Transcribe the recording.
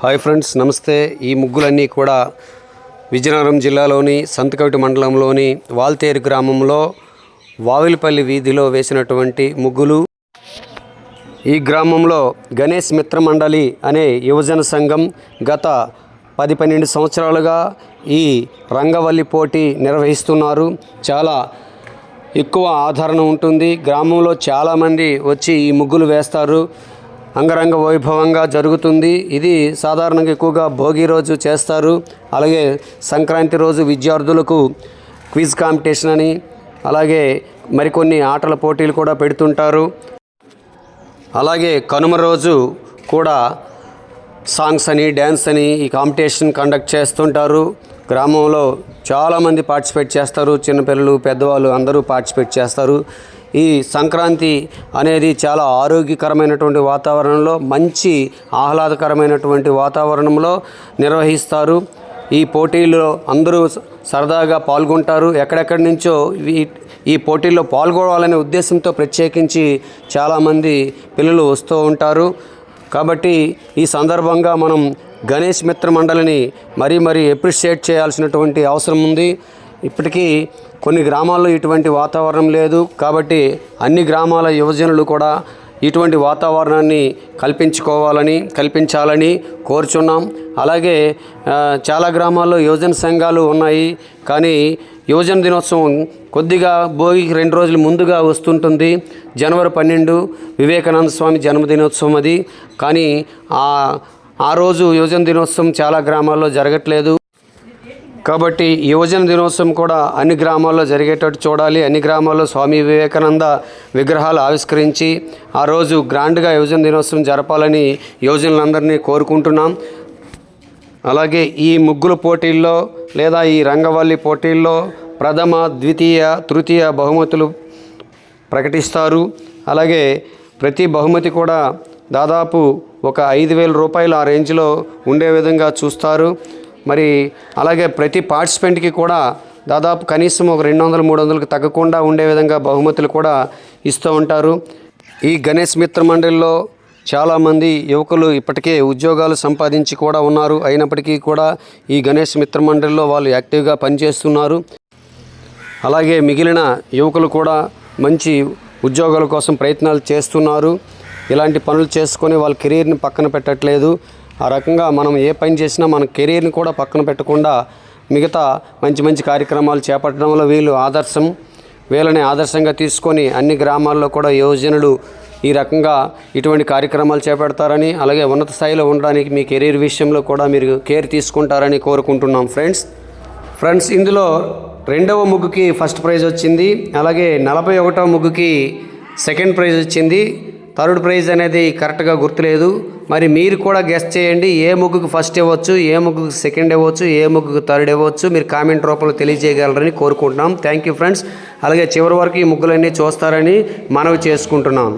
Hi friends నమస్తే. ఈ ముగ్గులన్నీ కూడా విజయనగరం జిల్లాలోని సంతకవిటి మండలంలోని వాల్తేరు గ్రామంలో వావిలిపల్లి వీధిలో వేసినటువంటి ముగ్గులు. ఈ గ్రామంలో గణేష్ మిత్ర మండలి అనే యువజన సంఘం గత పది పన్నెండు సంవత్సరాలుగా ఈ రంగవల్లి పోటీ నిర్వహిస్తున్నారు. చాలా ఎక్కువ ఆదరణ ఉంటుంది. గ్రామంలో చాలామంది వచ్చి ఈ ముగ్గులు వేస్తారు. అంగరంగ వైభవంగా జరుగుతుంది. ఇది సాధారణంగా ఎక్కువగా భోగి రోజు చేస్తారు. అలాగే సంక్రాంతి రోజు విద్యార్థులకు క్విజ్ కాంపిటీషన్ అని అలాగే మరికొన్ని ఆటల పోటీలు కూడా పెడుతుంటారు. అలాగే కనుమ రోజు కూడా సాంగ్స్ అని డ్యాన్స్ అని ఈ కాంపిటీషన్ కండక్ట్ చేస్తుంటారు. గ్రామంలో చాలామంది పార్టిసిపేట్ చేస్తారు. చిన్నపిల్లలు పెద్దవాళ్ళు అందరూ పార్టిసిపేట్ చేస్తారు. ఈ సంక్రాంతి అనేది చాలా ఆరోగ్యకరమైనటువంటి వాతావరణంలో మంచి ఆహ్లాదకరమైనటువంటి వాతావరణంలో నిర్వహిస్తారు. ఈ పోటీల్లో అందరూ సరదాగా పాల్గొంటారు. ఎక్కడెక్కడి నుంచో ఈ ఈ పోటీల్లో పాల్గొనాలనే ఉద్దేశంతో ప్రత్యేకించి చాలామంది పిల్లలు వస్తూ ఉంటారు. కాబట్టి ఈ సందర్భంగా మనం గణేష్ మిత్ర మండలిని మరీ మరీ ఎప్రిషియేట్ చేయాల్సినటువంటి అవసరం ఉంది. ఇప్పటికీ కొన్ని గ్రామాల్లో ఇటువంటి వాతావరణం లేదు కాబట్టి అన్ని గ్రామాల యువజనులు కూడా ఇటువంటి వాతావరణాన్ని కల్పించుకోవాలని కల్పించాలని కోరుచున్నాం. అలాగే చాలా గ్రామాల్లో యువజన సంఘాలు ఉన్నాయి. కానీ యువజన దినోత్సవం కొద్దిగా భోగికి రెండు రోజులు ముందుగా వస్తుంటుంది. జనవరి పన్నెండు వివేకానంద స్వామి జన్మదినోత్సవం అది. కానీ ఆ రోజు యువజన దినోత్సవం చాలా గ్రామాల్లో జరగట్లేదు. కాబట్టి యువజన దినోత్సవం కూడా అన్ని గ్రామాల్లో జరిగేటట్టు చూడాలి. అన్ని గ్రామాల్లో స్వామి వివేకానంద విగ్రహాలు ఆవిష్కరించి ఆ రోజు గ్రాండ్గా యువజన దినోత్సవం జరపాలని యువజనులందరినీ కోరుకుంటున్నాం. అలాగే ఈ ముగ్గుల పోటీల్లో లేదా ఈ రంగవల్లి పోటీల్లో ప్రథమ ద్వితీయ తృతీయ బహుమతులు ప్రకటిస్తారు. అలాగే ప్రతి బహుమతి కూడా దాదాపు ఒక ఐదు వేల రూపాయలు ఆ రేంజ్లో ఉండే విధంగా చూస్తారు. మరి అలాగే ప్రతి పార్టిసిపెంట్కి కూడా దాదాపు కనీసం ఒక రెండు వందలు మూడు వందలకు తగ్గకుండా ఉండే విధంగా బహుమతులు కూడా ఇస్తూ ఉంటారు. ఈ గణేష్ మిత్ర మండలిలో చాలామంది యువకులు ఇప్పటికే ఉద్యోగాలు సంపాదించి కూడా ఉన్నారు. అయినప్పటికీ కూడా ఈ గణేష్ మిత్ర మండలిలో వాళ్ళు యాక్టివ్గా పనిచేస్తున్నారు. అలాగే మిగిలిన యువకులు కూడా మంచి ఉద్యోగాల కోసం ప్రయత్నాలు చేస్తున్నారు. ఇలాంటి పనులు చేసుకొని వాళ్ళ కెరీర్ని పక్కన పెట్టట్లేదు. ఆ రకంగా మనం ఏ పని చేసినా మన కెరీర్ని కూడా పక్కన పెట్టకుండా మిగతా మంచి మంచి కార్యక్రమాలు చేపట్టడంలో వీళ్ళు ఆదర్శం. వీళ్ళని ఆదర్శంగా తీసుకొని అన్ని గ్రామాల్లో కూడా యువజనులు ఈ రకంగా ఇటువంటి కార్యక్రమాలు చేపడతారని అలాగే ఉన్నత స్థాయిలో ఉండడానికి మీ కెరీర్ విషయంలో కూడా మీరు కేర్ తీసుకుంటారని కోరుకుంటున్నాం ఫ్రెండ్స్. ఫ్రెండ్స్ ఇందులో రెండవ ముగ్గుకి ఫస్ట్ ప్రైజ్ వచ్చింది అలాగే నలభై ఒకటవ ముగ్గుకి సెకండ్ ప్రైజ్ వచ్చింది. థర్డ్ ప్రైజ్ అనేది కరెక్ట్గా గుర్తులేదు. మరి మీరు కూడా గెస్ట్ చేయండి. ఏ ముగ్గుకు ఫస్ట్ ఇవ్వచ్చు ఏ ముగ్గుకు సెకండ్ ఇవ్వచ్చు ఏ ముగ్గుకు థర్డ్ ఇవ్వచ్చు మీరు కామెంట్ రూపంలో తెలియజేయగలరని కోరుకుంటున్నాం. థ్యాంక్ యూ ఫ్రెండ్స్ అలాగే చివరి వరకు ఈ ముగ్గులన్నీ చూస్తారని మనవి చేసుకుంటున్నాం.